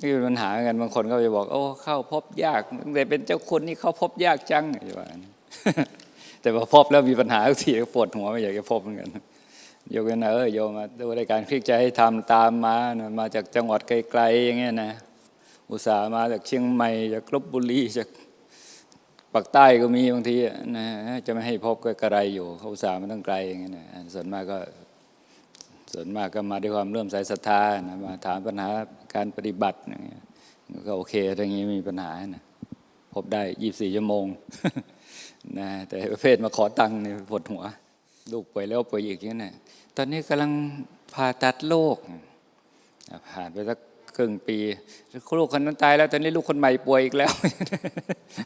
นี่เป็นปัญหาเหมือนกันบางคนก็จะบอก โอ้เข้าพบยากตั้งแต่เป็นเจ้าคุณนี่เข้าพบยากจังอะไรว่างนแต่พอพบแล้วมีปัญหาทุกทีก็ปวดหัวไม่อยากจะพบเหมือนกันโยกเว้นนะเออโยมมาดูรายการคลิกใจให้ทำตามมามาจากจังหวัดไกลๆอย่างเงี้ยนะอุตส่าห์มาจากเชียงใหม่จากลบบุรีจากปากใต้ก็มีบางทีอะนะจะไม่ให้พบก็กระไรอยู่เขาอุตส่าห์มาตั้งไกลอย่างเงี้ยนะส่วนมากก็ส่วนมากก็มาด้วยความเลื่อมใสศรัทธานะมาถามปัญหา การปฏิบัติอย่างเงี้ยก็โอเคถ้าอย่างนี้ไม่มีปัญหานะพบได้ยี่สี่ชั่วโมงนะแต่ประเภทมาขอตังค์เนี่ยปวดหัว ลูกป่วยแล้วป่วยอีกอย่างนี้นะตอนนี้กำลังผ่าตัดโรคผ่านไปสักครึ่งปีลูกคนนั้นตายแล้วตอนนี้ลูกคนใหม่ป่วยอีกแล้ว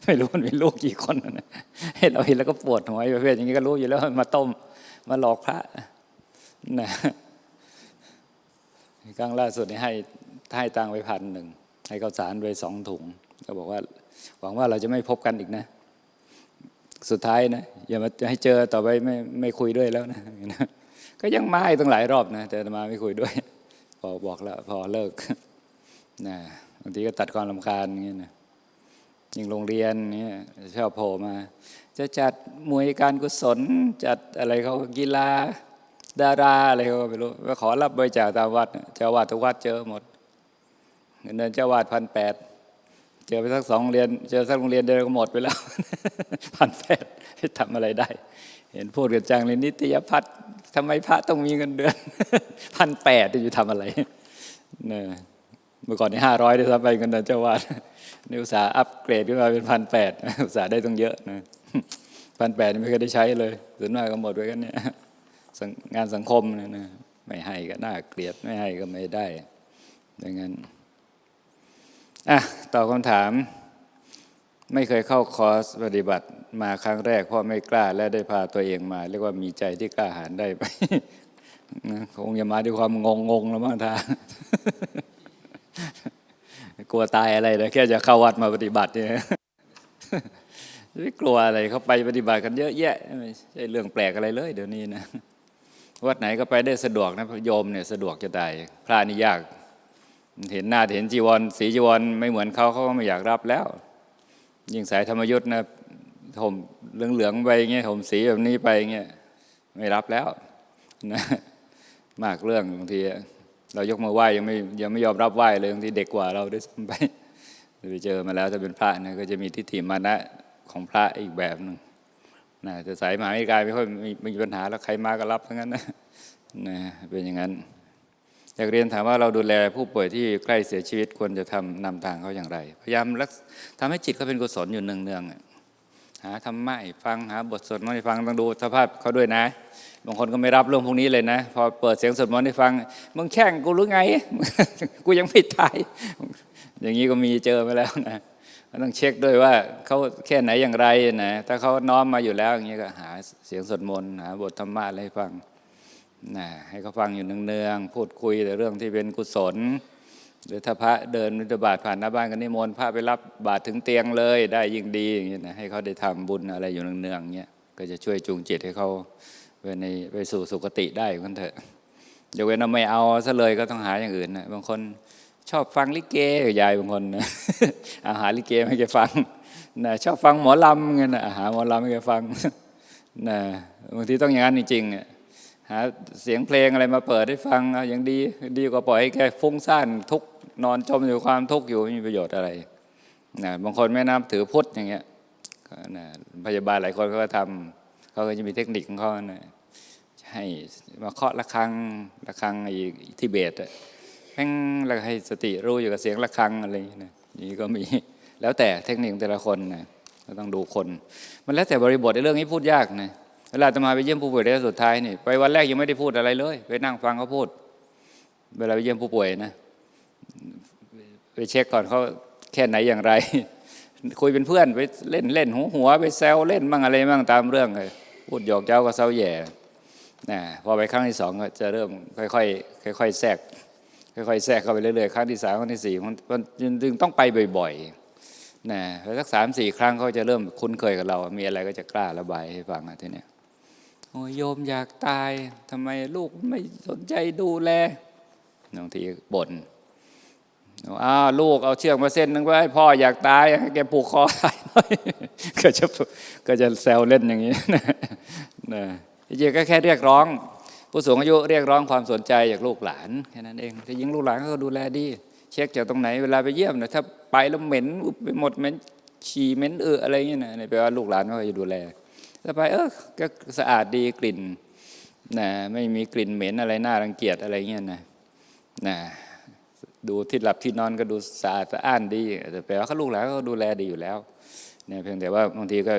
ไม่รู้มันมีลูกกี่คนนะให้เราเห็นแล้วก็ปวดหัวประเภทอย่างนี้ก็รู้อยู่แล้วมาต้ม มาหลอกพระนะครั้งล่าสุดนี่ให้ ให้ตังไปพันหนึ่งให้ข้าวสารไปสองถุง ก็บอกว่า หวังว่าเราจะไม่พบกันอีกนะ สุดท้ายนะอย่ามาให้เจอต่อไปไม่ไม่คุยด้วยแล้วนะก็ยังมาให้ตั้งหลายรอบนะ แต่มาไม่คุยด้วย พอบอกแล้วพอเลิกนะบางทีก็ตัดความลำคาญอย่างเงี้ยนะยิ่งโรงเรียนเงี้ยชอบโผล่มา จะจัดมวยการกุศล จัดอะไรเขากีฬาดาราอะไรเขาไม่รู้ว่าขอรับบริจาคตามวัดเจ้าวาดทุกวัดเจอหมด เงินเดือนเจ้าวาดพันแปดเจอไปสักสองเรียน เจอสักโรงเรียนเดียวก็หมดไปแล้วพันแปดทำอะไรได้ เห็นพูดกันจังเลยนิตยพัฒน์ทำไมพระต้องมีเงินเดือนพันแปดจะทำอะไรเนี่ยเมื่อก่อนนี่ห้าร้อยได้ซ้ำไปเงินเดือนเจ้าวาดนี่อุตสาอัปเกรดขึ้นมาเป็นพันแปดอุตสาได้ต้องเยอะนะพันแปดไม่เคยได้ใช้เลยส่วนมากก็หมดไปกันเนี่ยงานสังคมเนี่ยนะไม่ให้ก็น่าเกลียดไม่ให้ก็ไม่ได้ดังนั้น อะตอบคำถาม ไม่เคยเข้าคอร์สปฏิบัติมาครั้งแรกเพราะไม่กล้าและได้พาตัวเองมา เรียกว่ามีใจที่กล้าหาญได้ไปคงจะมาด้วยความงงงๆแล้วมั้งท่ากลัวตายอะไรนะแค่จะเข้าวัดมาปฏิบัติเนี่ยไม่กลัวอะไรเขาไปปฏิบัติกันเยอะแยะไม่ใช่เรื่องแปลกอะไรเลย เดี๋ยวนี้นะวัดไหนก็ไปได้สะดวกนะโยมเนี่ยสะดวกจะตายพระนี่ยาก เห็นหน้าเห็นจีวรสีจีวรไม่เหมือนเขาเขาก็ไม่อยากรับแล้ว ยิ่งสายธรรมยุทธ์นะผมเหลืองๆไปเงี้ยผมสีแบบนี้ไปเงี้ยไม่รับแล้วนะมากเรื่องบางทีเรายกมือไหว้ยังไม่ยังไม่ยอมรับไหว้เลยบางทีเด็กกว่าเราด้วยซ้ำไปไปเจอมาแล้วถ้าเป็นพระนะก็จะมีทิฏฐิมานะของพระอีกแบบหนึ่งนะแต่สายมหาวิกายไม่ค่อยมีมีปัญหาแล้วใครมาก็รับทั้งนั้นนะนะเป็นอย่างนั้น อยากเรียนถามว่าเราดูแลผู้ป่วยที่ใกล้เสียชีวิตควรจะทำนำทางเขาอย่างไร พยายามรักทำให้จิตเขาเป็นกุศลอยู่เนืองๆอะหาธรรมะฟังหาบทสวดมนต์ให้ฟังต้องดูสภาพเขาด้วยนะ บางคนก็ไม่รับเรื่องพวกนี้เลยนะ พอเปิดเสียงสวดมนต์ให้ฟังมึงแข่งกูรือไง กูยังไม่ตายอย่างนี้ก็มีเจอมาแล้วนะต้องเช็คด้วยว่าเขาแค่ไหนอย่างไรนะถ้าเขาน้อมมาอยู่แล้วอย่างนี้ก็หาเสียงสวดมนต์หาบทธรรมะอะไรให้ฟัง นะให้เขาฟังอยู่เนืองๆพูดคุยแต่เรื่องที่เป็นกุศล หรือถ้าพระเดินมิถบาทผ่านหน้าบ้านก็นิมนต์พระไปรับบาตรถึงเตียงเลยได้ยิ่งดีอย่างนี้นะให้เขาได้ทำบุญอะไรอยู่เนืองๆเงี้ยก็จะช่วยจูงจิตให้เขาไปในไปสู่สุคติได้กันเถอะยกเว้นว่าไม่เอาซะเลยก็ต้องหาอย่างอื่นนะบางคนชอบฟังลิเกยายบางคนนะอาหารลิเกไม่แกฟังนะชอบฟังหมอลำเงี้ยนะอาหารหมอลำไม่แกฟังนะบางทีต้องอย่างนั้นจริงๆ หาเสียงเพลงอะไรมาเปิดให้ฟังอย่างดีดีกว่าปล่อยให้แกฟุ้งซ่านทุกนอนจมอยู่ความทุกข์อยู่ไม่มีประโยชน์อะไรนะบางคนไม่นับถือพุทธอย่างเงี้ยนะพยาบาลหลายคนเขาก็ทำเขาก็จะมีเทคนิคของเขานะให้มาเคาะระฆังระฆังไอ้ทิเบตอะแม่งแล้วให้สติรู้อยู่กับเสียงระฆังอะไรอย่างเงี้ยนะนี้ก็มีแล้วแต่เทคนิคแต่ละคนนะก็ต้องดูคน มันแล้วแต่บริบทในเรื่องนี้พูดยากนะ เวลาจะมาไปเยี่ยมผู้ป่วยระยะสุดท้ายนี่ไปวันแรกยังไม่ได้พูดอะไรเลย ไปนั่งฟังเขาพูด เวลาไปเยี่ยมผู้ป่วยนะไปเช็คก่อนเขาแค่ไหนอย่างไร คุยเป็นเพื่อนไปเล่นเล่นหัวหัวไปแซวเล่นบ้างอะไรบ้างตามเรื่องเลยพูดหยอกเจ้าก็เซาแย่นะพอไปครั้งที่สองก็จะเริ่มค่อยๆค่อยๆแทรกค่อยๆแทรกเข้าไปเรื่อยๆครั้งที่สามครั้งที่สี่มันมันจึงต้องไปบ่อยๆนะพอสักสามสี่ครั้งเขาจะเริ่มคุ้นเคยกับเรา มีอะไรก็จะกล้าระบายให้ฟังอะทีเนี้ย โอ้ยโยมอยากตายทำไมลูกไม่สนใจดูแลบางทีบ่นอ้าวลูกเอาเชือกมาเส้นนึงไว้พ่ออยากตายแกผูกคอตายหน่อยก็จะก็จะแซวเล่นอย่างนี้นะจริงก็แค่เรียกร้อง ผู้สูงอายุเรียกร้องความสนใจจากลูกหลานแค่นั้นเองที่ยิงลูกหลานก็ดูแลดี เช็คจากตรงไหนเวลาไปเยี่ยมนะถ้าไปแล้วเหม็นไปหมดเหม็นฉี่เหม็นเอออะไรเงี้ยนะนี่แปลว่าลูกหลานก็จะดูแล ถ้าไปเออก็สะอาดดีกลิ่นนะไม่มีกลิ่นเหม็นอะไรน่ารังเกียจอะไรเงี้ยนะนะดูที่หลับที่นอนก็ดูสะอาดสะอ้านดีแต่แปลว่าเขาลูกหลานก็ดูแลดีอยู่แล้วเนี่ยเพียงแต่ว่าบางทีก็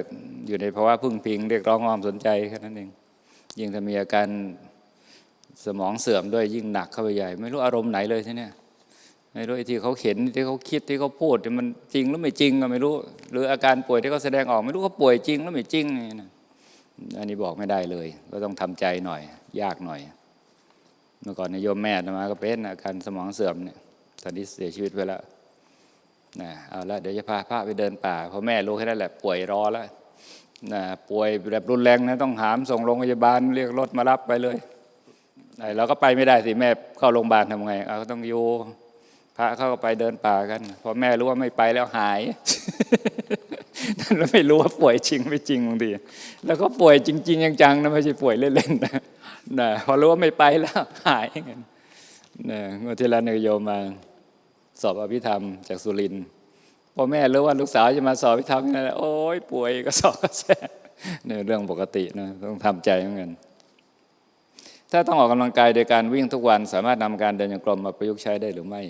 อยู่ในภาวะพึ่งพิงเรียกร้องความสนใจแค่นั้นเองยิ่งถ้ามีอาการสมองเสื่อมด้วยยิ่งหนักเข้าไปใหญ่ ไม่รู้อารมณ์ไหนเลยทีเนี้ยไม่รู้ไอ้ที่เขาเห็นที่เขาคิดที่เขาพูดมันจริงหรือไม่จริงก็ไม่รู้ หรืออาการป่วยที่เขาแสดงออก ไม่รู้เขาป่วยจริงหรือไม่จริงนี่นะ อันนี้บอกไม่ได้เลย ก็ต้องทำใจหน่อย ยากหน่อย เมื่อก่อนนายโยมแม่อาตมาก็เป็นอาการสมองเสื่อมเนี่ยตอนนี้เสียชีวิตไปแล้วนะเอาละเดี๋ยวจะพาพระไปเดินป่าเพราะแม่รู้แค่นั้นแหละป่วยรอแล้วนะป่วยแบบรุนแรงนะต้องหามส่งโรงพยาบาลเรียกรถมารับไปเลยไอ้เราก็ไปไม่ได้สิแม่เข้าโรงพยาบาลทำไงเอาก็ต้องอยู่พระเข้าไปเดินป่ากันพอแม่รู้ว่าไม่ไปแล้วหาย นั่นเราไม่รู้ว่าป่วยจริงไม่จริงบางทีแล้วก็ป่วยจริง ๆ จังๆนะไม่ใช่ป่วยเล่นๆนะนะพอรู้ว่าไม่ไปแล้วหายเงี้ยนะเมื่อที่แล้วเนี่ยโยมมาสอบอภิธรรมจากสุรินทร์พอแม่รู้ว่าลูกสาวจะมาสอบอภิธรรมนั่นแหละโอ้ยป่วยก็สอบก็แซ่เนี่ยเรื่องปกตินะต้องทำใจเหมือนกันถ้าต้องออกกำลังกายโดยการวิ่งทุกวัน สามารถนำการเดินโยกลมมาประยุกต์ใช้ได้หรือไม่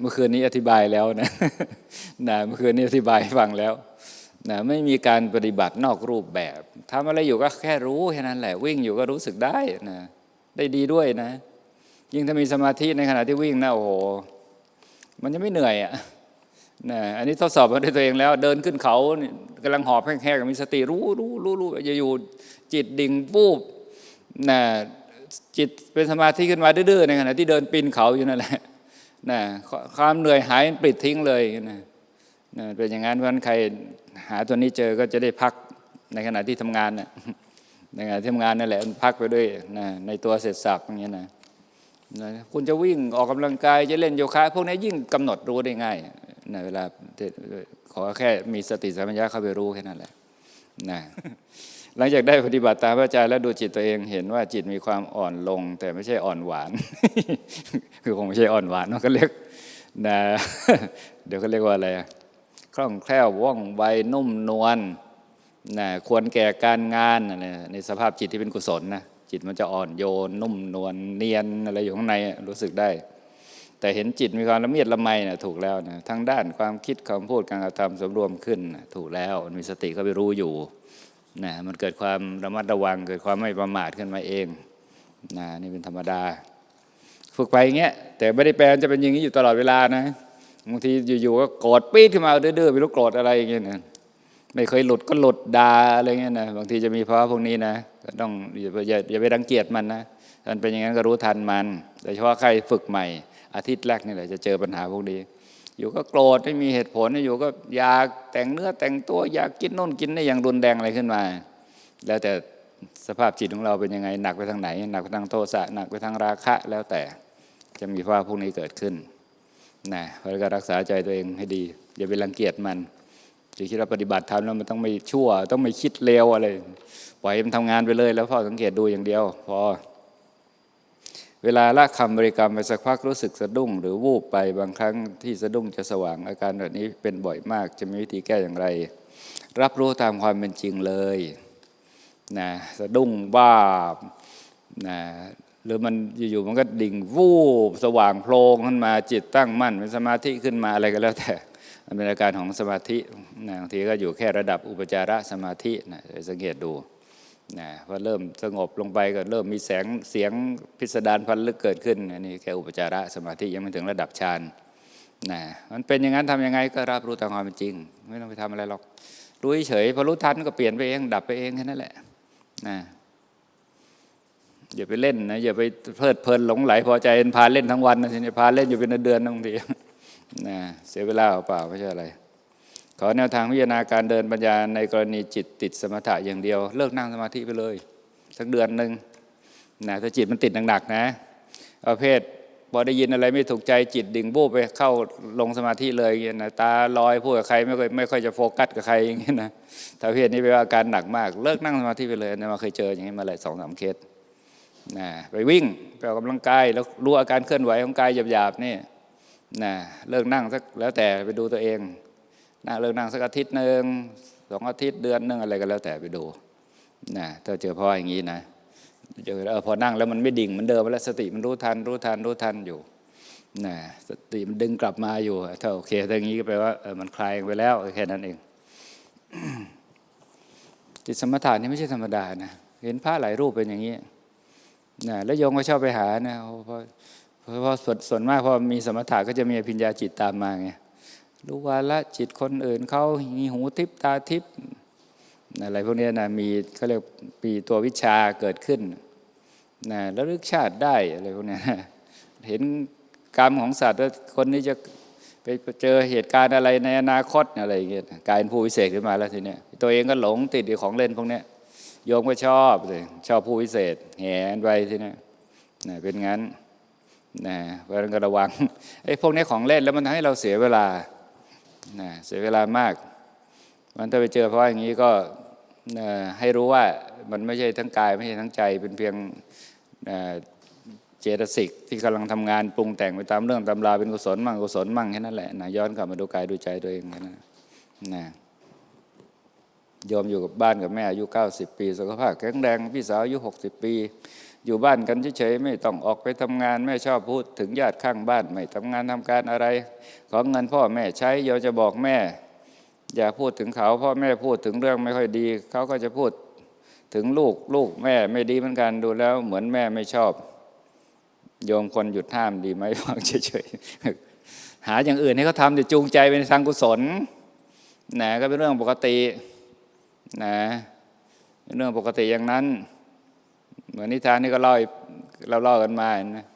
เมื่อคืนนี้อธิบายแล้วนะนะเมื่อคืนนี้อธิบายฟังแล้วนะไม่มีการปฏิบัตินอกรูปแบบทำอะไรอยู่ก็แค่รู้แค่นั้นแหละ วิ่งอยู่ก็รู้สึกได้นะได้ดีด้วยนะ ยิ่งถ้ามีสมาธิในขณะที่วิ่งนะโอ้โห มันจะไม่เหนื่อยอะนะอันนี้ทดสอบมาด้วยตัวเองแล้ว เดินขึ้นเขานี่กำลังหอบแห้งๆมีสติรู้รู้รู้รู้อย่าอยู่จิตดิ่งวูบนะจิตเป็นสมาธิขึ้นมาดื้อๆในขณะที่เดินปีนเขาอยู่นั่นแหละ นะความเหนื่อยหายปลิดทิ้งเลยนะนะเป็นอย่างนั้นเพราะฉะนั้นใครหาตัวนี้เจอก็จะได้พักในขณะที่ทำงานนะในขณะที่ทำงานนั่นแหละพักไปด้วยนะในตัวเสร็จสับอย่างเงี้ยนะนะคุณจะวิ่งออกกำลังกายจะเล่นโยคะ พวกนี้ยิ่งกำหนดรู้ได้ง่ายนะเวลาขอแค่มีสติสัมปชัญญะเข้าไปรู้แค่นั้นแหละนะ หลังจากได้ปฏิบัติตามพระอาจารย์แล้วดูจิตตัวเองเห็นว่าจิตมีความอ่อนลง แต่ไม่ใช่อ่อนหวาน คือคงไม่ใช่อ่อนหวานมันก็เรียกนะเดี๋ยวก็เรียกว่าอะไรคล่องแคล่วว่องไวนุ่มนวลนะควรแก่การงานนะในสภาพจิตที่เป็นกุศลนะจิตมันจะอ่อนโยน นุ่มนวลเนียนอะไรอยู่ข้างในรู้สึกได้ แต่เห็นจิตมีความละเมียดละไมนะถูกแล้วนะทั้งด้านความคิดคำพูดการกระทำสำรวมขึ้นนะถูกแล้วมันมีสติก็ไปรู้อยู่ นะมันเกิดความระมัดระวัง เกิดความไม่ประมาทขึ้นมาเองนะนี่เป็นธรรมดา ฝึกไปอย่างเงี้ยแต่ไม่ได้แปลจะเป็นอย่างนี้อยู่ตลอดเวลานะบางทีอยู่ๆก็โกรธปี๊ดขึ้นมาดื้อๆไม่รู้โกรธอะไรอย่างเงี้ยนะไม่เคยหลุดก็หลุดด่าอะไรเงี้ยนะบางทีจะมีภาวะพวกนี้นะก็ต้องอย่าอย่าอย่าไปรังเกียจมันนะมันเป็นอย่างนั้นก็รู้ทันมันโดยเฉพาะใครฝึกใหม่ อาทิตย์แรกนี่แหละจะเจอปัญหาพวกนี้ อยู่ก็โกรธไม่มีเหตุผลอยู่ก็อยากแต่งเนื้อแต่งตัวอยากกินโน่นกินนี่อย่างรุนแรงอะไรขึ้นมา แล้วแต่สภาพจิตของเราเป็นยังไงหนักไปทางไหน หนักไปทางโทสะหนักไปทางราคะแล้วแต่จะมีภาวะพวกนี้เกิดขึ้นนะเพราะก็รักษาใจตัวเองให้ดี อย่าไปรังเกียจมันจะคิดว่าปฏิบัติธรรมแล้วมันต้องไม่ชั่ว ต้องไม่คิดเลวอะไรปล่อยให้มันทำงานไปเลย แล้วพอสังเกตดูอย่างเดียว พอ เวลาละคำบริกรรมไปสักพักรู้สึกสะดุ้ง หรือวูบไปบางครั้งที่สะดุ้งจะสว่างอาการแบบนี้เป็นบ่อยมากจะมีวิธีแก้อย่างไร รับรู้ตามความเป็นจริงเลยนะสะดุ้งบ้านะหรือมันอยู่ๆมันก็ดิ่งวูบสว่างโพลงขึ้นมาจิตตั้งมั่นเป็นสมาธิขึ้นมาอะไรก็แล้วแต่มันเป็นอาการของสมาธินะบางทีก็อยู่แค่ระดับอุปจารสมาธินะสังเกตดู นะพอเริ่มสงบลงไปก็เริ่มมีแสงเสียงพิสดารพันลึกเกิดขึ้นอันนี้แค่อุปจาระสมาธิยังไม่ถึงระดับฌานนะมันเป็นอย่างนั้นทำยังไงก็รับรู้ตามความเป็นจริง ไม่ต้องไปทำอะไรหรอกรู้เฉยพอรู้ทันก็เปลี่ยนไปเองดับไปเองแค่นั้นแหละนะอย่าไปเล่นนะอย่าไปเพลิดเพลินหลงไหลพอใจพาเล่นทั้งวันนะทีนี้พาเล่นอยู่เป็นเดือนบางทีนะเสียเวลาเปล่าไม่ใช่อะไร ขอแนวทางพิจารณาการเดินปัญญาในกรณีจิตติดสมถะอย่างเดียว เลิกนั่งสมาธิไปเลยสักเดือนหนึ่งนะถ้าจิตมันติดหนักๆนะประเภทพอได้ยินอะไรไม่ถูกใจจิตดิ่งบูบไปเข้าลงสมาธิเลยอย่างเงี้นะตาลอยพูดกับใครไม่ค่อยไม่ค่อยจะโฟกัสกับใครอย่างเงี้นะถ้าเพศนี้เป็นอาการหนักมาก เลิกนั่งสมาธิไปเลยนะมาเคยเจออย่างนี้มาหลายสองสามเคสนะไปวิ่งไปออกกำลังกายแล้วรู้อาการเคลื่อนไหวของกายหยาบๆนี่นะเลิกนั่งสักแล้วแต่ไปดูตัวเอง นะเลิกนั่งสักอาทิตย์หนึ่งสองอาทิตย์เดือนหนึ่งอะไรก็แล้วแต่ไปดูนะถ้าเจอพ่ออย่างนี้นะเจอแล้วเออพอนั่งแล้วมันไม่ดิ่งมือนเดิมแล้วสติมันรู้ทันรู้ทันรู้ทันอยู่นะสติมันดึงกลับมาอยู่ถ้าโอเคถ้าอย่างนี้ก็แปลว่าเออมันคลายไปแล้วแค่นั้นเองจิตสมถะนี่ไม่ใช่ธรรมดานะเห็นพระหลายรูปเป็นอย่างนี้นะแล้วโยมก็ชอบไปหานะเพราะเพราะเพราะส่วนส่วนมากพอมีสมถะก็จะมีอภิญญาจิตตามมาไง รู้ว่าละจิตคนอื่นเขามีหูทิพตาทิพอะไรพวกนี้นะมีเขาเรียกปีตัววิชาเกิดขึ้นนะแล้วลึกชาติได้อะไรพวกนี้นะเห็นกรรมของสัตว์ว่าคนนี้จะไปเจอเหตุการณ์อะไรในอนาคตอะไรอย่างเงี้ยกลายเป็นผู้วิเศษขึ้นมาแล้วทีเนี้ยตัวเองก็หลงติดอยู่ของเล่นพวกเนี้ยโยมก็ชอบเลยชอบผู้วิเศษแหนไปทีเนี้ยนะเป็นงั้นนะเพราะนั้นก็ระวังไอ้พวกนี้ของเล่นแล้วมันทำให้เราเสียเวลา นะเสียเวลามากมันถ้าไปเจอเพราะอย่างนี้ก็ให้รู้ว่ามันไม่ใช่ทั้งกายไม่ใช่ทั้งใจเป็นเพียงเอ่อเจตสิกที่กำลังทำงานปรุงแต่งไปตามเรื่องตำราเป็นกุศลมั่งกุศลมั่งแค่นั้นแหละนะย้อนกลับมาดูกายดูใจตัวเองแค่นั้นนะโยมอยู่กับบ้านกับแม่อายุ 90 ปี สุขภาพแข็งแรงพี่สาวอายุ 60 ปี อยู่บ้านกันเฉยๆไม่ต้องออกไปทำงานแม่ชอบพูดถึงญาติข้างบ้านไม่ทำงานทำการอะไร ขอเงินพ่อแม่ใช้โยมจะบอกแม่ อย่าพูดถึงเขาพ่อแม่พูดถึงเรื่องไม่ค่อยดี เขาก็จะพูดถึงลูกลูกแม่ไม่ดีเหมือนกันดูแล้ว เหมือนแม่ไม่ชอบ โยมคนหยุดห้ามดีไหมฟังเฉยๆหาอย่างอื่นให้เขาทำเดี๋ยวจูงใจไปในทางกุศลนะก็เป็นเรื่องปกตินะเป็นเรื่องปกติอย่างนั้น เหมือนนิทานนี่ก็เล่าเราเล่ากันมานะ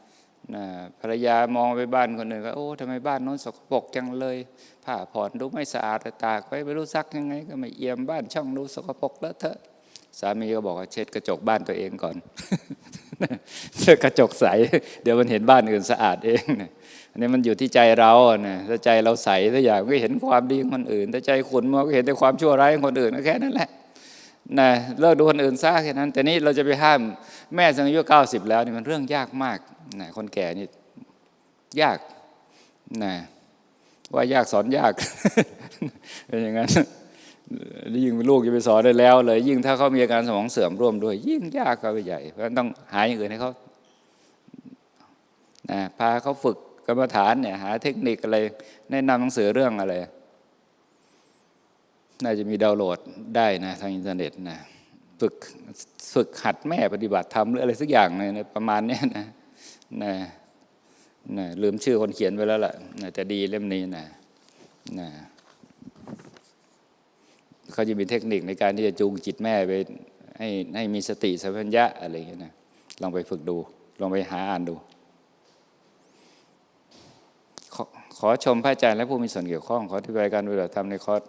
นะภรรยามองไปบ้านคนหนึ่งก็โอ้ทำไมบ้านโน้นสกปรกจังเลยผ้าผ่อนดูไม่สะอาดตากไว้ไม่รู้ซักยังไง ก็ไม่เอี่ยมบ้านช่องดูสกปรกแล้วเถอะสามีก็บอกว่าเช็ดกระจกบ้านตัวเองก่อนเช็ดกระจกใส เดี๋ยวมันเห็นบ้านอื่นสะอาดเองอันนี้มันอยู่ที่ใจเรานะถ้าใจเราใสถ้าอยากก็เห็นความดีของคนอื่นถ้าใจขุนมันก็เห็นแต่ความชั่วร้ายของคนอื่นก็แค่นั้นแหละ นะเลิกดูคนอื่นซะแค่นั้น แต่นี่เราจะไปห้ามแม่สังอายุเก้าสิบแล้วนี่มันเรื่องยากมากนะคนแก่นี่ยากนะว่ายากสอนยากเป็นอย่างนั้นยิ่งลูกจะไปสอนได้แล้วเลย ยิ่งถ้าเขามีอาการสมองเสื่อมร่วมด้วย ยิ่งยากเขาไปใหญ่ เพราะฉะนั้นต้องหาอย่างอื่นให้เขานะพาเขาฝึกกรรมฐานเนี่ยหาเทคนิคอะไรแนะนำหนังสือเรื่องอะไร น่าจะมีดาวน์โหลดได้นะทางอินเทอร์เน็ตนะฝึกฝึกหัดแม่ปฏิบัติธรรมหรืออะไรสักอย่างเนี่ยนะประมาณนี้นะนะนะลืมชื่อคนเขียนไว้แล้วล่ะนะแต่ดีเล่มนี้นะนะเขาจะมีเทคนิคในการที่จะจูงจิตแม่ไปให้ให้มีสติสัมปชัญญะอะไรอย่างเงี้ยนะลองไปฝึกดู ลองไปหาอ่านดู ขอขอชมพระอาจารย์และผู้มีส่วนเกี่ยวข้อง ขอที่บายการปฏิบัติธรรมในคอร์ส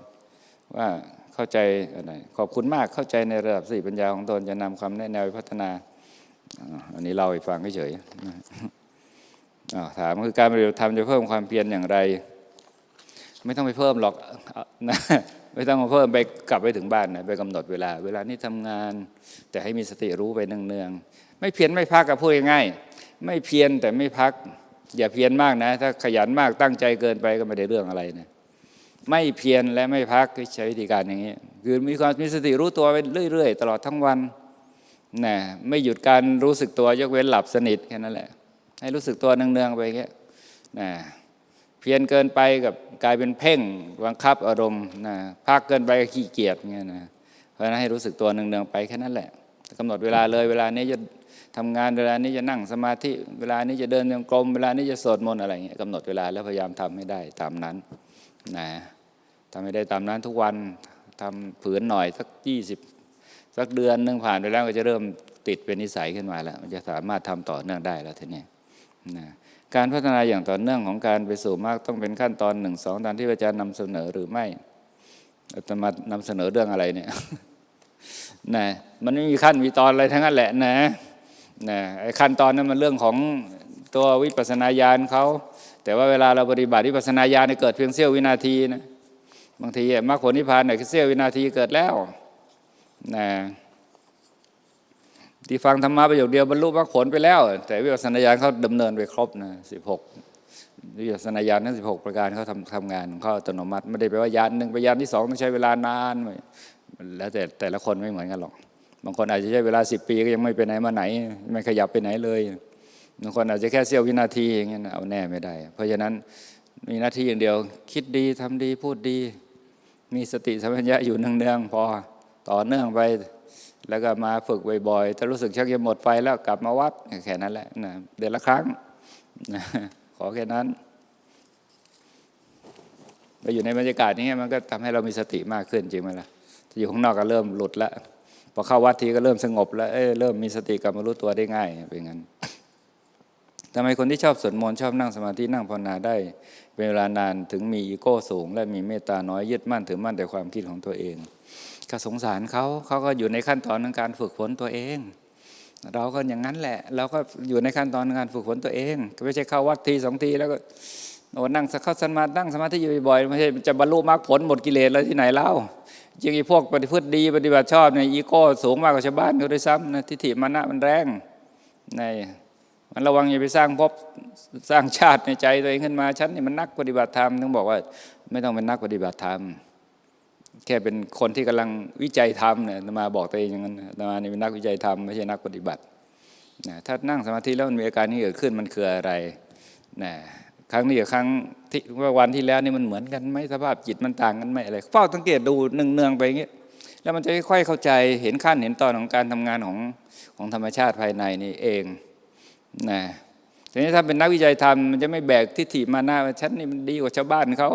ว่าเข้าใจอะไรขอบคุณมากเข้าใจในระดับสติปัญญาของตนจะนำคำแนะแนวพัฒนาอันนี้เล่าให้ฟังเฉยถามคือการปฏิบัติธรรมจะเพิ่มความเพียรอย่างไร ไม่ต้องไปเพิ่มหรอกนะไม่ต้องมาเพิ่มไปกลับไปถึงบ้านนะไปกำหนดเวลา เวลานี้ทำงาน แต่ให้มีสติรู้ไปเนืองๆไม่เพียรไม่พักกับพูดง่ายไม่เพียรแต่ไม่พัก อย่าเพียรมากนะ ถ้าขยันมากตั้งใจเกินไปก็ไม่ได้เรื่องอะไรนะ ไม่เพียรและไม่พักใช้วิธีการอย่างนี้ คือมีความมีสติรู้ตัวไปเรื่อย ๆ ตลอดทั้งวันนะไม่หยุดการรู้สึกตัวยกเว้นหลับสนิทแค่นั้นแหละ ให้รู้สึกตัวเนืองๆไปแค่นะเพียรเกินไปกับกลายเป็นเพ่งบังคับอารมณ์นะพักเกินไปก็ขี้เกียจเงี้ยนะเพราะนั้นให้รู้สึกตัวเนืองๆไปแค่นั้นแหละกำหนดเวลาเลยเวลานี้จะทำงานเวลานี้จะนั่งสมาธิเวลานี้จะเดินจงกรมเวลานี้จะสวดมนต์อะไรเงี้ยกำหนดเวลาแล้วพยายามทำให้ได้ตามนั้น นะทำให้ได้ตามนั้นทุกวันทำผืนหน่อยสักยี่สิบสักเดือนหนึ่งผ่านไปแล้วก็จะเริ่มติดเป็นนิสัยขึ้นมาแล้ว มันจะสามารถทำต่อเนื่องได้แล้วทีนี้นะการพัฒนาอย่างต่อเนื่องของการไปสู่มรรคต้องเป็นขั้นตอนหนึ่งสองตามที่อาจารย์นำเสนอหรือไม่อาจะมานำเสนอเรื่องอะไรเนี่ยนะมันไม่มีขั้นมีตอนอะไรทั้งนั้นแหละนะนะไอ้ขั้นตอนนั้นมันเรื่องของตัววิปัสสนาญาณเขา แต่ว่าเวลาเราปฏิบัติวิปัสสนาญาณเนี่ยเกิดเพียงเสี้ยววินาทีนะบางทีมรรคผลนิพพานเนี่ยแค่เสี้ยววินาทีเกิดแล้วนะที่ฟังธรรมะประโยคเดียวบรรลุมรรคผลไปแล้ว แต่วิปัสสนาญาณเขาดำเนินไปครบนะสิบหกวิปัสสนาญาณทั้งสิบหกประการเขาทำทำงานเขาอัตโนมัติไม่ได้แปลว่าญาณหนึ่งไปญาณที่สองต้องใช้เวลานานแล้วแต่แต่ละคนไม่เหมือนกันหรอกบางคนอาจจะใช้เวลาสิบปีก็ยังไม่ไปไหนมาไหน ไม่ขยับไปไหนเลย บางคนอาจจะแค่เสี้ยววินาทีอย่างเงี้ยนเอาแน่ไม่ได้ เพราะฉะนั้นมีหน้าที่อย่างเดียว คิดดีทำดีพูดดี มีสติสัมปชัญญะอยู่เนืองๆพอต่อเนื่องไปแล้วก็มาฝึกบ่อยๆถ้ารู้สึกชักจะหมดไฟแล้วกลับมาวัดแค่นั้นแหละนะเดือนละครั้งนะขอแค่นั้นไปอยู่ในบรรยากาศนี้มันก็ทำให้เรามีสติมากขึ้นจริงไหมล่ะอยู่ข้างนอกก็เริ่มหลุดแล้วพอเข้าวัดทีก็เริ่มสงบแล้วเเริ่มมีสติกลับมารู้ตัวได้ง่ายเป็นงั้น ทำไมคนที่ชอบสวดมนต์ชอบนั่งสมาธินั่งภาวนาได้เป็นเวลานานถึงมีอีโก้สูง และมีเมตตาน้อยยึดมั่นถือมั่นแต่ความคิดของตัวเองก็สงสารเขาเขาก็อยู่ในขั้นตอนของการฝึกฝนตัวเอง เราก็อย่างนั้นแหละ เราก็อยู่ในขั้นตอนการฝึกฝนตัวเอง ก็ไม่ใช่เข้าวัดทีสองทีแล้วก็โอ้นั่งสักเข้าสมาธินั่งสมาธิอยู่บ่อยๆไม่ใช่จะบรรลุมรรคผลหมดกิเลสแล้วที่ไหนเล่าจริงๆไอ้พวกปฏิพฤติดีปฏิบัติชอบเนี่ยอีโก้สูงมากกว่าชาวบ้านเขาด้วยซ้ำนะทิฏฐิมานะมันแรงใน มันระวังอย่าไปสร้างภพสร้างชาติในใจตัวเองขึ้นมาฉันนี่มันนักปฏิบัติธรรมต้องบอกว่า ไม่ต้องเป็นนักปฏิบัติธรรม แค่เป็นคนที่กำลังวิจัยธรรมเนี่ยมาบอกตัวเองอย่างนั้นอาตมานี่เป็นนักวิจัยธรรมไม่ใช่นักปฏิบัตินะถ้านั่งสมาธิแล้วมันมีอาการนี้เกิดขึ้นมันคืออะไรนะครั้งนี้กับครั้งที่ว่าวันที่แล้วนี่มันเหมือนกันไหมสภาพจิตมันต่างกันไหมอะไรเฝ้าสังเกตดูเนืองๆไปอย่างเงี้ยแล้วมันจะค่อยๆเข้าใจเห็นขั้นเห็นตอนของการทำงานของของธรรมชาติภายในนี่เอง นะทีนี้ถ้าเป็นนักวิจัยธรรมมันจะไม่แบกทิฏฐิมานะว่าฉันนี่มันดีกว่าชาวบ้านเขา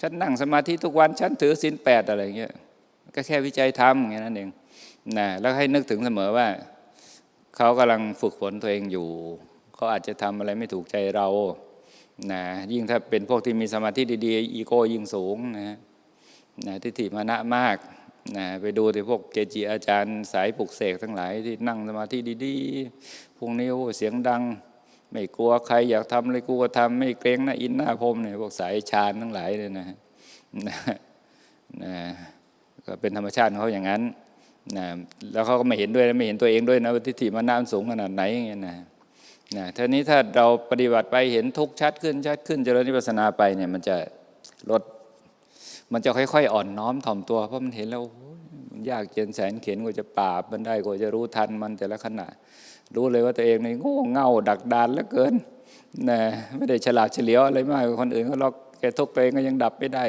ฉันนั่งสมาธิทุกวันฉันถือศีลแปดอะไรเงี้ยก็แค่วิจัยธรรมแค่นั้นเองนะแล้วให้นึกถึงเสมอว่า เขากำลังฝึกฝนตัวเองอยู่ เขาอาจจะทำอะไรไม่ถูกใจเรานะยิ่งถ้าเป็นพวกที่มีสมาธิดีๆ อีโก้ยิ่งสูงนะนะทิฏฐิมานะมาก นะไปดูที่พวกเกจิอาจารย์สายปลุกเสกทั้งหลายที่นั่งสมาธิดีๆพวกนี้โอ้เสียงดัง ไม่กลัวใครอยากทำอะไรกูก็ทำไม่เกรงหน้าอินหน้าพรมเนี่ยพวกสายฌานทั้งหลายเลยนะนะนะก็เป็นธรรมชาติของเขาอย่างนั้นนะแล้วเขาก็ไม่เห็นด้วยนะไม่เห็นตัวเองด้วยนะว่าทิฏฐิมานะมันสูงขนาดไหนอย่างเงี้ยนะนะทีนี้ถ้าเราปฏิบัติไปเห็นทุกข์ชัดขึ้นชัดขึ้นเจริญนิพพานาไปเนี่ยมันจะลด มันจะค่อยๆ อ่อนน้อมถ่อมตัว เพราะมันเห็นแล้วมันยากเย็นแสนเข็นกว่าจะปราบมันได้กว่าจะรู้ทันมันแต่ละขณะ รู้เลยว่าตัวเองในโง่เง่าดักดานเหลือเกินนะไม่ได้ฉลาดเฉลียวอะไรมากคนอื่นเขาหรอกแกทุกตัวเองก็ยังดับไม่ได้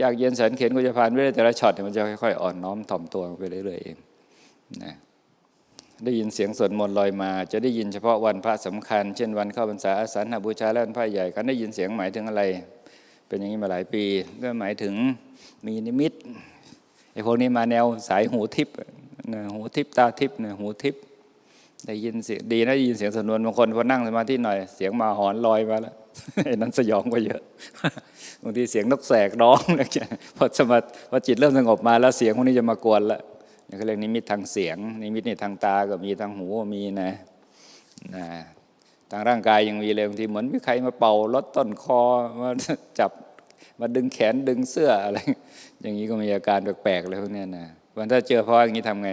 ยากเย็นแสนเข็นกว่าจะผ่านไม่ได้แต่ละช็อตมันจะค่อยๆ อ่อนน้อมถ่อมตัวไปเรื่อยๆเองนะได้ยินเสียงสวดมนต์ลอยมา จะได้ยินเฉพาะวันพระสำคัญ เช่นวันเข้าพรรษาอาสันหบูชาและวันพระใหญ่การได้ยินเสียงหมายถึงอะไร เป็นอย่างนี้มาหลายปี ก็หมายถึงมีนิมิตไอ้พวกนี้มาแนวสายหูทิพย์นะหูทิพย์ตาทิพย์นะหูทิพย์ได้ยินเสียงดีนะได้ยินเสียงสนวนบางคนพอนั่งสมาธิหน่อยเสียงมาหอนลอยมาแล้วไอ้นั้นสยองกว่าเยอะบางทีเสียงนกแสกร้องอะไรางเงี้ยพอสมาพอจิตเริ่มสงบมาแล้วเสียงพวกนี้จะมากวนละนี่เขาเรียกนิมิตทางเสียง นิมิตนี่ทางตาก็มีทางหูก็มีนะนะ ทางร่างกายยังมีเลยบางทีเหมือนมีใครมาเป่าลดต้นคอมาจับมาดึงแขนดึงเสื้ออะไร อย่างนี้ก็มีอาการแปลกๆเลยพวกนี้นะวันถ้าเจอพ่ออย่างนี้ทำไง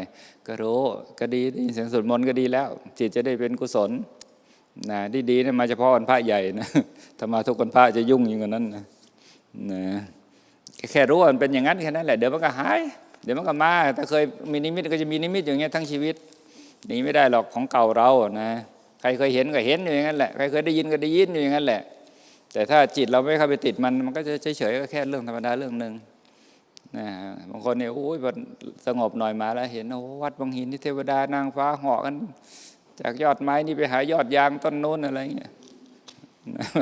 ก็รู้ก็ดีได้ยินเสียงสวดมนต์ก็ดีแล้ว จิตจะได้เป็นกุศลนะที่ดีเนี่ยมาเฉพาะวันพระใหญ่นะถ้ามาทุกวันพระจะยุ่งยิ่งกว่านั้นนะนะแค่รู้ว่ามันเป็นอย่างนั้นแค่นั้นแหละเดี๋ยวมันก็หาย เดี๋ยวมันก็มาถ้าเคยมีนิมิตก็จะมีนิมิตอย่างเงี้ยทั้งชีวิตหนีไม่ได้หรอกของเก่าเรานะ ใครเคยเห็นก็เห็นอยู่อย่างนั้นแหละใครเคยได้ยินก็ได้ยินอยู่อย่างนั้นแหละ แต่ถ้าจิตเราไม่เข้าไปติดมันมันก็จะเฉยๆก็แค่เรื่องธรรมดาเรื่องหนึ่งนะบางคนเนี่ยโอ้ยสงบหน่อยมาแล้วเห็นโอ้วัดบางหินที่เทวดานางฟ้าเหาะกัน จากยอดไม้นี่ไปหายอดยางต้นโน้นอะไรเงี้ย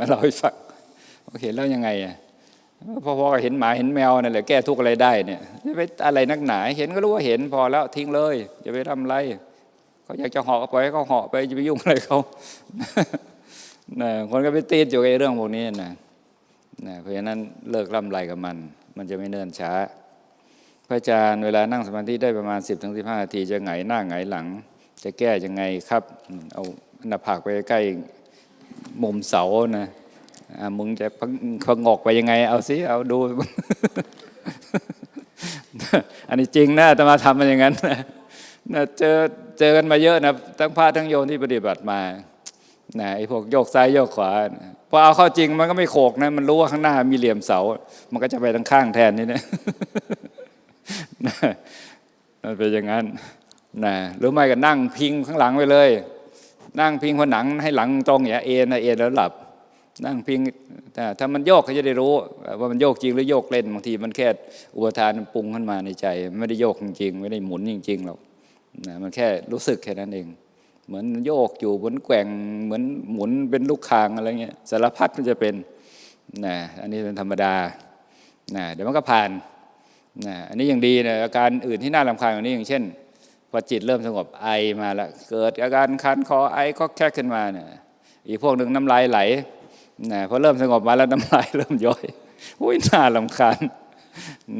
เราไปฟังเห็นแล้วยังไงอะพอๆกับเห็นหมาเห็นแมวนั่นแหละแก้ทุกข์อะไรได้เนี่ยจะไปอะไรนักหนาเห็นก็รู้ว่าเห็นพอแล้วทิ้งเลยอย่าไปทำอะไร เขาอยากจะเหาะก็ปล่อยให้เขาหาะไปจะไปยุ่งอะไรเขานะคนก็ไปตีดอยู่กับไอ้เรื่องพวกนี้นะนะเพราะฉะนั้นเลิกล่ำไรกับมัน มันจะไม่เนิ่นช้า พระอาจารย์เวลานั่งสมาธิได้ประมาณ 10-15ถึงนาทีจะไงหน้าไงหลัง จะแก้ยังไงครับ เอาหน้าผากไปใกล้มุมเสานะมึงจะพังพงกไปยังไง เอาสิเอาดู อันนี้จริงนะแต่มาทำมันอย่างนั้นนะ นะเจอเจอกันมาเยอะนะทั้งพระทั้งโยมที่ปฏิบัติมานะไอ้พวกโยกซ้ายโยกขวาพอเอาเข้าจริงมันก็ไม่โขกนะ มันรู้ว่าข้างหน้ามีเหลี่ยมเสา มันก็จะไปทางข้างแทนนี่นะมันเป็นอย่างนั้นนะหรือไม่ก็นั่งพิงข้างหลังไปเลย นั่งพิงผนังให้หลังตรงอย่าเอ็นนะเอ็นแล้วหลับ นั่งพิงแต่ถ้ามันโยกเขาจะได้รู้ ว่ามันโยกจริงหรือโยกเล่นบางทีมันแค่อุปทานปรุงขึ้นมาในใจ ไม่ได้โยกจริง ไม่ได้หมุนจริงๆหรอก นะมันแค่รู้สึกแค่นั้นเอง เหมือนโยกอยู่เหมือนแกว่งเหมือนหมุนเป็นลูกคางอะไรเงี้ยสารพัดมันจะเป็นนะอันนี้เป็นธรรมดานะเดี๋ยวมันก็ผ่านนะอันนี้ยังดีนะอาการอื่นที่น่ารำคาญกว่านี้อย่างเช่นพอจิตเริ่มสงบไอมาแล้วเกิดอาการคันคอไอก็แค่ขึ้นมาเนี่ยอีกพวกหนึ่งน้ำลายไหลนะพอเริ่มสงบมาแล้วน้ำลายเริ่มย้อยอุ้ยน่าลำคาญ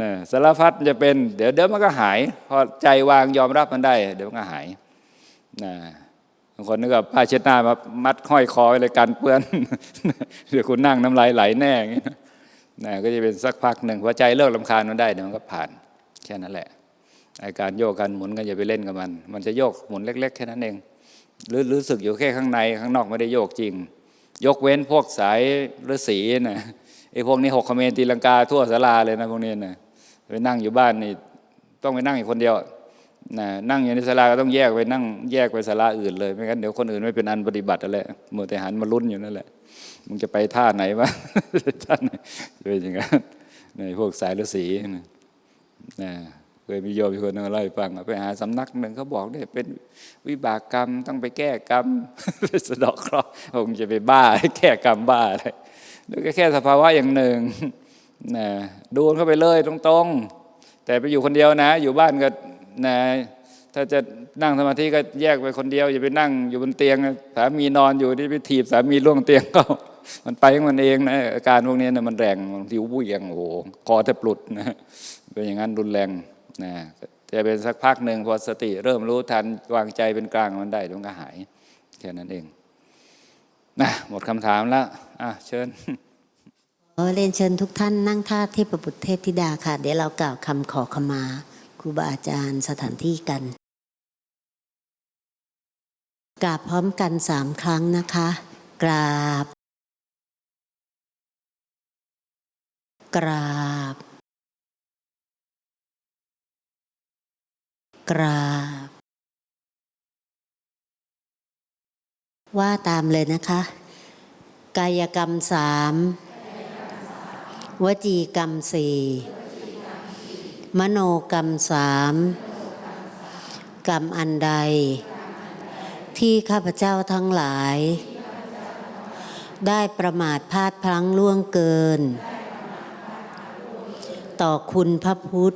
นะสารพัดจะเป็น เดี๋ยวเดี๋ยวมันก็หาย พอใจวางยอมรับมันได้ เดี๋ยวมันก็หายนะบางคนนึกว่าผ้าเช็ดหน้ามามัดห้อยคอเลยกันเปื้อน เดี๋ยวคุณนั่งน้ำลายไหลแน่อย่างนี้นะก็จะเป็นสักพักหนึ่งพอใจเลิกลำคาญมันได้เดี๋ยวมันก็ผ่าน แค่นั้นแหละไอการโยกการหมุนก็อย่าไปเล่นกับมัน มันจะโยกหมุนเล็ก ๆ แค่นั้นเองหรือรู้สึกอยู่แค่ข้างในข้างนอกไม่ได้โยกจริง ยกเว้นพวกสายฤาษีนะ ไอ้พวกนี้หกเขมรตีลังกาทั่วสาราเลยนะพวกนี้นะไปนั่งอยู่บ้านนี่ต้องไปนั่งอยู่คนเดียวนะนั่งอยู่ในศาลาก็ต้องแยกไปนั่งแยกไปศาลาอื่นเลยไม่งั้นเดี๋ยวคนอื่นไม่เป็นอันปฏิบัติอะไรมัวแต่หันมาลุ้นอยู่นั่นแหละมึงจะไปท่าไหนวะท่าไหนเป็นอย่างนั้นในพวกสายฤาษีนะนะเคยมีโยมคนหนึงเล่าให้ฟังไปหาสำนักหนึ่งเขาบอกเนี่ยเป็นวิบากกรรมต้องไปแก้กรรมไปสะดอกเคราะห์คงจะไปบ้าแก้กรรมบ้าอะไนึกแค่สภาวะอย่างหนึ่งนะดูเข้าไปเลยตรงๆ แต่ไปอยู่คนเดียวนะ อยู่บ้านก็นะถ้าจะนั่งสมาธิก็แยกไปคนเดียว อย่าไปนั่งอยู่บนเตียงสามีนอนอยู่ที่ไปถีบสามีล่วงเตียงเขามันไปของมันเองนะอาการพวกนี้นะมันแรงบางทีวุ้ยงโอ้โหคอแทบหลุดนะเป็นอย่างนั้นรุนแรงนะจะเป็นสักพักหนึ่งพอสติเริ่มรู้ทันวางใจเป็นกลางมันได้มันก็หายแค่นั้นเอง นะหมดคำถามแล้วอะเชิญขอเรียนเชิญทุกท่านนั่งท่าเทพบุตรเทพธิดาค่ะ เดี๋ยวเรากล่าวคำขอขมาครูบาอาจารย์สถานที่กันกราบพร้อมกันสามครั้งนะคะ กราบ กราบ กราบ ว่าตามเลยนะคะ กายกรรมสามวจีกรรมสี่มโนกรรมสามกรรมอันใด ที่ข้าพเจ้าทั้งหลาย ได้ประมาทพลาดพลั้งล่วงเกิน ต่อคุณพระพุทธ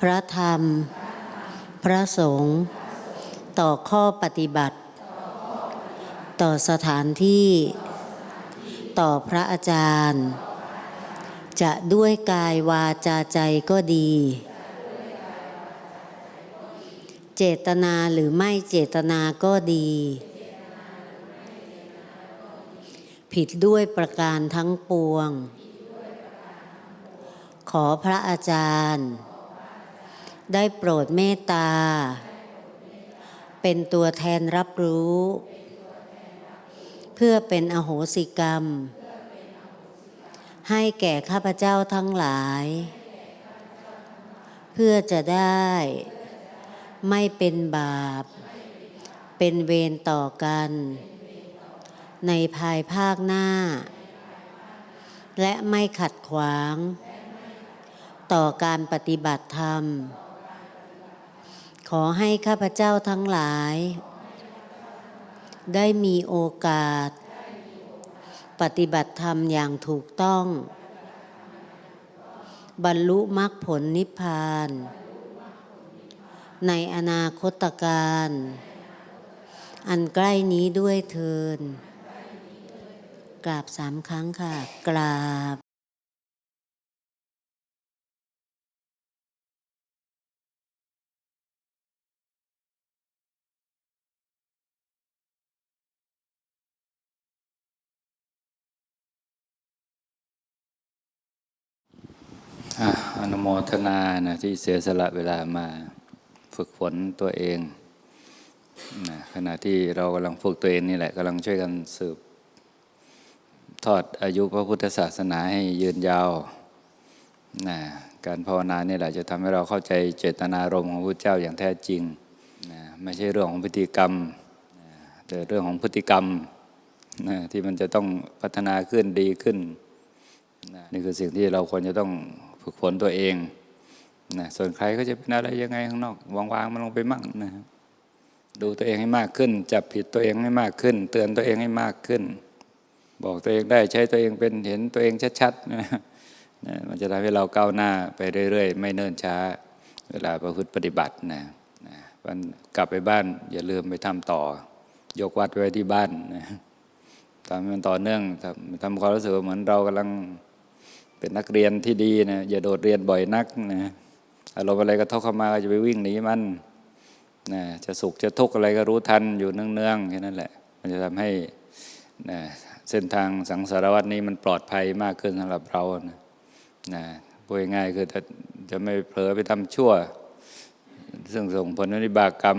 พระธรรม พระสงฆ์ต่อข้อปฏิบัติ ต่อสถานที่ ต่อพระอาจารย์ จะด้วยกายวาจาใจก็ดี เจตนาหรือไม่เจตนาก็ดี ผิดด้วยประการทั้งปวง ขอพระอาจารย์ ได้โปรดเมตตาเป็นตัวแทนรับรู้ เพื่อเป็นอโหสิกรรม ให้แก่ข้าพเจ้าทั้งหลาย เพื่อจะได้ไม่เป็นบาป เป็นเวรต่อกัน ในภายภาคหน้า และไม่ขัดขวาง ต่อการปฏิบัติธรรม ขอให้ข้าพเจ้าทั้งหลาย ได้มีโอกาส ปฏิบัติธรรมอย่างถูกต้อง บรรลุมรรคผลนิพพาน ในอนาคตการ อันใกล้นี้ด้วยเทินกราบสามครั้งค่ะ กราบ อนุโมทนานะที่เสียสละเวลามาฝึกฝนตัวเองนะขณะที่เรากำลังฝึกตัวเองนี่แหละกำลังช่วยกันสืบ ทอดอายุพระพุทธศาสนาให้ยืนยาวนะการภาวนานี่แหละจะทำให้เราเข้าใจเจตนารมณ์ของพระเจ้าอย่างแท้จริงนะไม่ใช่เรื่องของพฤติกรรมนะแต่เรื่องของพฤติกรรมนะที่มันจะต้องพัฒนาขึ้นดีขึ้นนะนี่คือสิ่งที่เราควรจะต้อง ฝึกฝนตัวเองนะส่วนใครก็จะเป็นอะไรยังไงข้างนอกวางๆมันลงไปมั่งนะดูตัวเองให้มากขึ้น จับผิดตัวเองให้มากขึ้น เตือนตัวเองให้มากขึ้น บอกตัวเองได้ใช้ตัวเองเป็นเห็นตัวเองชัดๆนะมันจะทำให้เราก้าวหน้าไปเรื่อย ๆ ไม่เนิ่นช้า เวลาประพฤติปฏิบัตินะนะวันกลับไปบ้านอย่าลืมไปทำต่อ ยกวัดไว้ที่บ้านนะทำให้มันต่อเนื่องทำทำความรู้สึกเหมือนเรากำลัง เป็นนักเรียนที่ดีนะอย่าโดดเรียนบ่อยนักนะอารมณ์อะไรก็ทบเข้ามาก็จะไปวิ่งหนีมันนะจะสุขจะทุกข์อะไรก็รู้ทันอยู่เนืองๆแค่นั้นแหละ มันจะทำให้นะเส้นทางสังสารวัตนี้มันปลอดภัยมากขึ้นสำหรับเรานะนะพูดง่ายๆคือจะจะไม่เผลอไปทำชั่ว ซึ่งส่งผลวิบากกรรม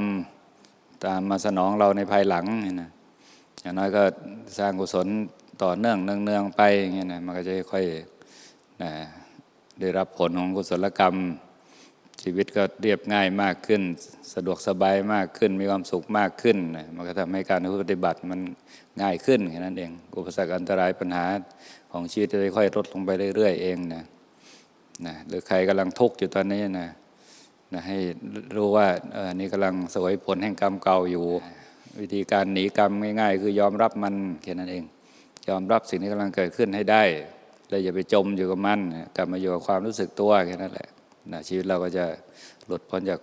ตามมาสนองเราในภายหลังนะอย่างน้อยก็สร้างกุศลต่อเนื่องเนืองๆไปอย่างเงี้ยนะมันก็จะค่อย ได้รับผลของกุศลกรรม ชีวิตก็เรียบง่ายมากขึ้น สะดวกสบายมากขึ้น มีความสุขมากขึ้น มันก็ทำให้การปฏิบัติมันง่ายขึ้นแค่นั้นเอง อุปสรรคอันตรายปัญหาของชีวิตจะค่อยๆลดลงไปเรื่อย ๆ เองนะนะหรือใครกำลังทุกข์อยู่ตอนนี้นะนะให้รู้ว่าเออนี่กำลังสวยผลแห่งกรรมเก่าอยู่ วิธีการหนีกรรมง่าย ๆ คือยอมรับมันแค่นั้นเอง ยอมรับสิ่งที่กำลังเกิดขึ้นให้ได้ แล้วอย่าไปจมอยู่กับมันกลับมาอยู่กับความรู้สึกตัวแค่นั้นแหละนะชีวิตเราก็จะหลุดพ้นจาก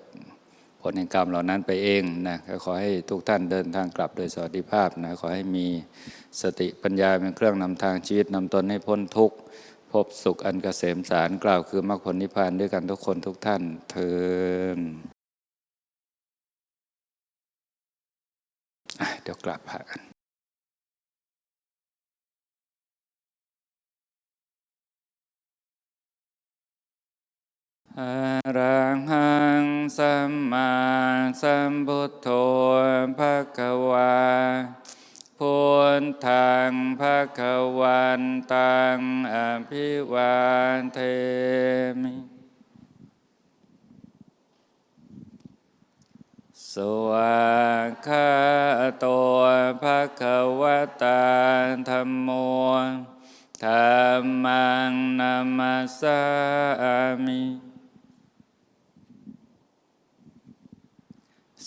ผลแห่งกรรมเหล่านั้นไปเองนะก็ขอให้ทุกท่านเดินทางกลับโดยสวัสดิภาพนะขอให้มีสติปัญญาเป็นเครื่องนำทางชีวิตนำตนให้พ้นทุกข์พบสุขอันเกษมสารกล่าวคือมรรคผลนิพพานด้วยกันทุกคนทุกท่านเทินเดี๋ยวกลับพระกัน อะระหังสัมมาสัมพุทโธภะคะวาพุทธังภะคะวันตังอภิวาเทมิสวากขาโตภะคะวะตาธัมโมธัมมังนามัสสามิ